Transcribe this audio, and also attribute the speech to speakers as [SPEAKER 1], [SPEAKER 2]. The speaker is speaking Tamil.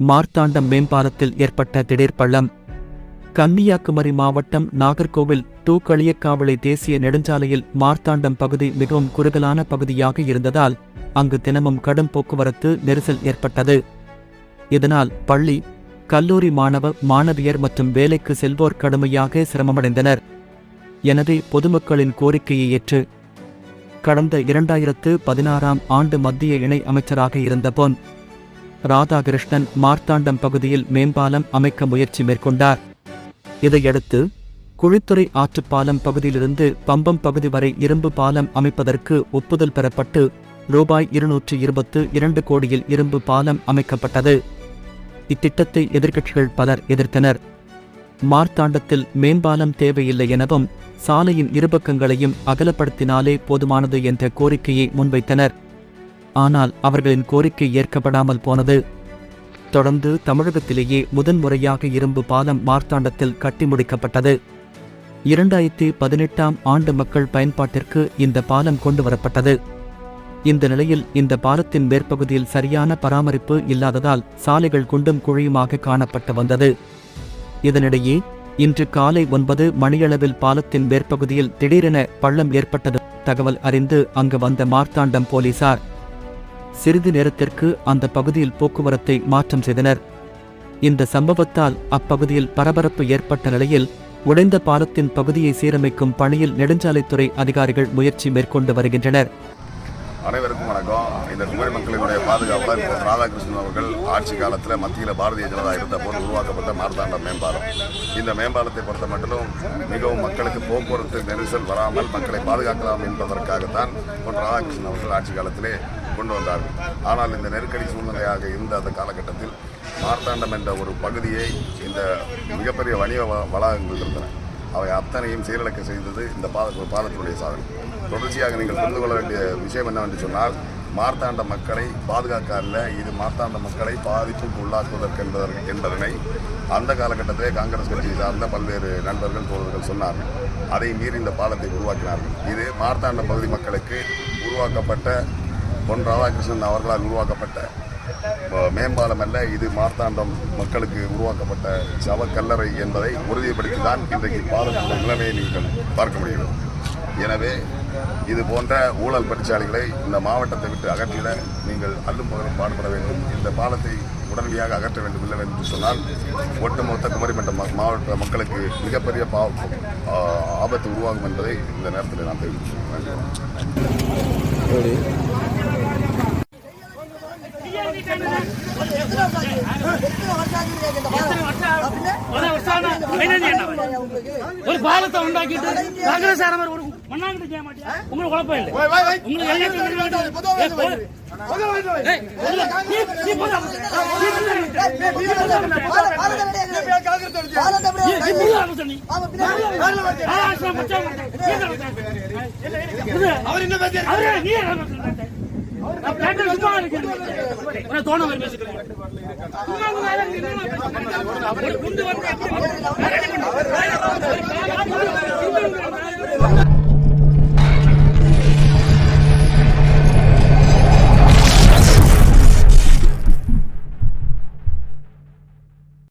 [SPEAKER 1] மார்த்தாண்டம் மேம்பாலத்தில் ஏற்பட்ட திடீர் பள்ளம். கன்னியாகுமரி மாவட்டம் நாகர்கோவில் தூக்களியக்காவளை தேசிய நெடுஞ்சாலையில் மார்த்தாண்டம் பகுதி மிகவும் குறுகலான பகுதியாக இருந்ததால் அங்கு தினமும் கடும் போக்குவரத்து நெரிசல் ஏற்பட்டது. இதனால் பள்ளி கல்லூரி மாணவ மாணவியர் மற்றும் வேலைக்கு செல்வோர் கடுமையாக சிரமமடைந்தனர். எனவே பொதுமக்களின் கோரிக்கையை ஏற்று கடந்த இரண்டாயிரத்து பதினாறாம் ஆண்டு மத்திய இணை அமைச்சராக இருந்த பொன் ராதாகிருஷ்ணன் மார்த்தாண்டம் பகுதியில் மேம்பாலம் அமைக்க முயற்சி மேற்கொண்டார். இதையடுத்து குழித்துறை ஆற்றுப்பாலம் பகுதியிலிருந்து பம்பம் பகுதி வரை இரும்பு பாலம் அமைப்பதற்கு ஒப்புதல் பெறப்பட்டு ரூபாய் இருநூற்று இருபத்து இரண்டு கோடியில் இரும்பு பாலம் அமைக்கப்பட்டது. இத்திட்டத்தை எதிர்க்கட்சிகள் பலர் எதிர்த்தனர். மார்த்தாண்டத்தில் மேம்பாலம் தேவையில்லை எனவும் சாலையின் இருபக்கங்களையும் அகலப்படுத்தினாலே போதுமானது என்ற கோரிக்கையை முன்வைத்தனர். ஆனால் அவர்களின் கோரிக்கை ஏற்கப்படாமல் போனது. தொடர்ந்து தமிழகத்திலேயே முதன்முறையாக இரும்பு பாலம் மார்த்தாண்டத்தில் கட்டி முடிக்கப்பட்டது. இரண்டாயிரத்தி பதினெட்டாம் ஆண்டு மக்கள் பயன்பாட்டிற்கு இந்த பாலம் கொண்டு வரப்பட்டது. இந்த நிலையில் இந்த பாலத்தின் மேற்பகுதியில் சரியான பராமரிப்பு இல்லாததால் சாலைகள் குண்டும் குழியுமாக காணப்பட்டு வந்தது. இதனிடையே இன்று காலை ஒன்பது மணியளவில் பாலத்தின் மேற்பகுதியில் திடீரென பள்ளம் ஏற்பட்டது. தகவல் அறிந்து அங்கு வந்த மார்த்தாண்டம் போலீசார் சிறிது நேரத்திற்கு அந்த பகுதியில் போக்குவரத்தை மாற்றம் செய்தனர். இந்த சம்பவத்தால் அப்பகுதியில் பரபரப்பு ஏற்பட்ட நிலையில் உடைந்த பாலத்தின் பகுதியை சீரமைக்கும் பணியில் நெடுஞ்சாலைத்துறை அதிகாரிகள் முயற்சி மேற்கொண்டு வருகின்றனர்.
[SPEAKER 2] அனைவருக்கும் வணக்கம். இந்த குமரி மக்களினுடைய பாதுகாப்பில் இப்போ ராதாகிருஷ்ணன் அவர்கள் ஆட்சி காலத்தில் மத்தியில் பாரதிய ஜனதா இருந்த போது உருவாக்கப்பட்ட மார்த்தாண்டம் மேம்பாலம். இந்த மேம்பாலத்தை பொறுத்த மட்டிலும் மிகவும் மக்களுக்கு போக்குவரத்து நெரிசல் வராமல் மக்களை பாதுகாக்கலாம் என்பதற்காகத்தான் பொன் ராதாகிருஷ்ணன் அவர்கள் ஆட்சி காலத்திலே கொண்டு வந்தார்கள். ஆனால் இந்த நெருக்கடி சூழ்நிலையாக இருந்த அந்த காலகட்டத்தில் மார்த்தாண்டம் என்ற ஒரு பகுதியை இந்த மிகப்பெரிய வணிக வ- வளாகங்கள் இருந்தன. அவை அத்தனையும் சீரழக்க செய்தது இந்த பாத பாதத்தினுடைய சாதனை. தொடர்ச்சியாக நீங்கள் புரிந்து கொள்ள வேண்டிய விஷயம் என்னவென்று சொன்னால் மார்த்தாண்ட மக்களை பாதுகாக்க அல்ல இது மார்த்தாண்ட மக்களை பாதிப்புக்கு உள்ளாக்குவதற்கு என்பதற்கு என்பதனை அந்த காலகட்டத்திலே காங்கிரஸ் கட்சியை சார்ந்த பல்வேறு நண்பர்கள் தோழர்கள் சொன்னார்கள். அதை மீறி இந்த பாலத்தை உருவாக்கினார்கள். இது மார்த்தாண்ட பகுதி மக்களுக்கு உருவாக்கப்பட்ட பொன் ராதாகிருஷ்ணன் அவர்களால் உருவாக்கப்பட்ட மேம்பாலம் அல்ல இது மார்த்தாண்டம் மக்களுக்கு உருவாக்கப்பட்ட சவக்கல்லறை என்பதை உறுதிப்படுத்தி தான் இன்றைக்கு பாலத்தின் நிலைமையை நீங்கள் பார்க்க முடிகிறது. எனவே இது போன்ற ஊழல் பரிசாலைகளை இந்த மாவட்டத்தை விட்டு அகற்றிட நீங்கள் அல்லும் பகலும் பாடுபட வேண்டும். இந்த பாலத்தை உடனடியாக அகற்ற வேண்டும் இல்லை என்று சொன்னால் ஒட்டுமொத்த குமரிமட்ட மாவட்ட மக்களுக்கு மிகப்பெரிய பா ஆபத்து உருவாகும் என்பதை இந்த நேரத்தில் நான் தெரிவிக்கிறேன்.
[SPEAKER 3] ஒரு பாலத்தை உண்டாக்கிட்டு காங்கிரஸ் ஆரம்பர் ஒரு மண்ணாங்கிட்டு செய்ய மாட்டியா? உங்களுக்கு குழப்பம் இல்லை. உங்களுக்கு தோண